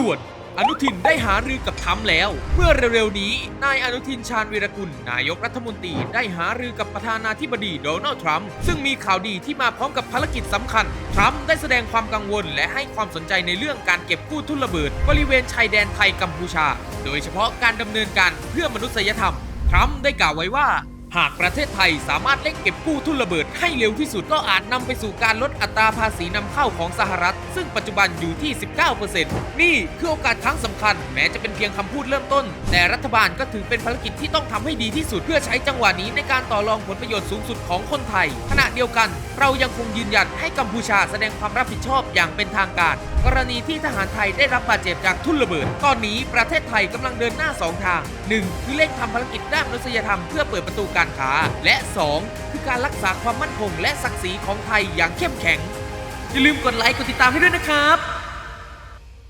ด่วนอนุทินได้หารือกับทรัมแล้ว เมื่อเร็วๆนี้ นายอนุทินชาญวีรกุล นายกรัฐมนตรีได้หารือกับประธานาธิบดีโดนัลด์ทรัมป์ซึ่งมีข่าวดีที่มาพร้อมกับภารกิจสำคัญ ทรัมป์ได้แสดงความกังวล และให้ความสนใจในเรื่องการเก็บกู้ทุนระเบิด บริเวณชายแดนไทยกัมพูชา โดยเฉพาะการดำเนินการเพื่อมนุษยธรรมทรัมป์ได้กล่าวไว้ว่า หากประเทศไทยสามารถเร่งเก็บกู้ทุนระเบิดให้เร็วที่สุดก็อาจนำไปสู่การลดอัตราภาษีนำเข้าของสหรัฐ ซึ่งปัจจุบันอยู่ที่ 19%นี่คือโอกาสครั้งสำคัญ แม้จะเป็นเพียงคำพูดเริ่มต้น แต่รัฐบาลก็ถือเป็นภารกิจที่ต้องทำให้ดีที่สุดเพื่อใช้จังหวะนี้ในการต่อรองผลประโยชน์สูงสุดของคนไทย ขณะเดียวกัน เรายังคงยืนยันให้กัมพูชาแสดงความรับผิดชอบอย่างเป็นทางการ กรณีที่ทหารไทยได้รับบาดเจ็บจากทุนระเบิด ตอนนี้ประเทศไทยกำลังเดินหน้า 2 ทาง 1. คือเร่งทำภารกิจด้านมนุษยธรรมเพื่อเปิดประตูการการค้า และ 2. คือการรักษาความมั่นคงและศักดิ์ศรีของไทยอย่างเข้มแข็ง อย่าลืมกดไลค์กดติดตามให้ด้วยนะครับ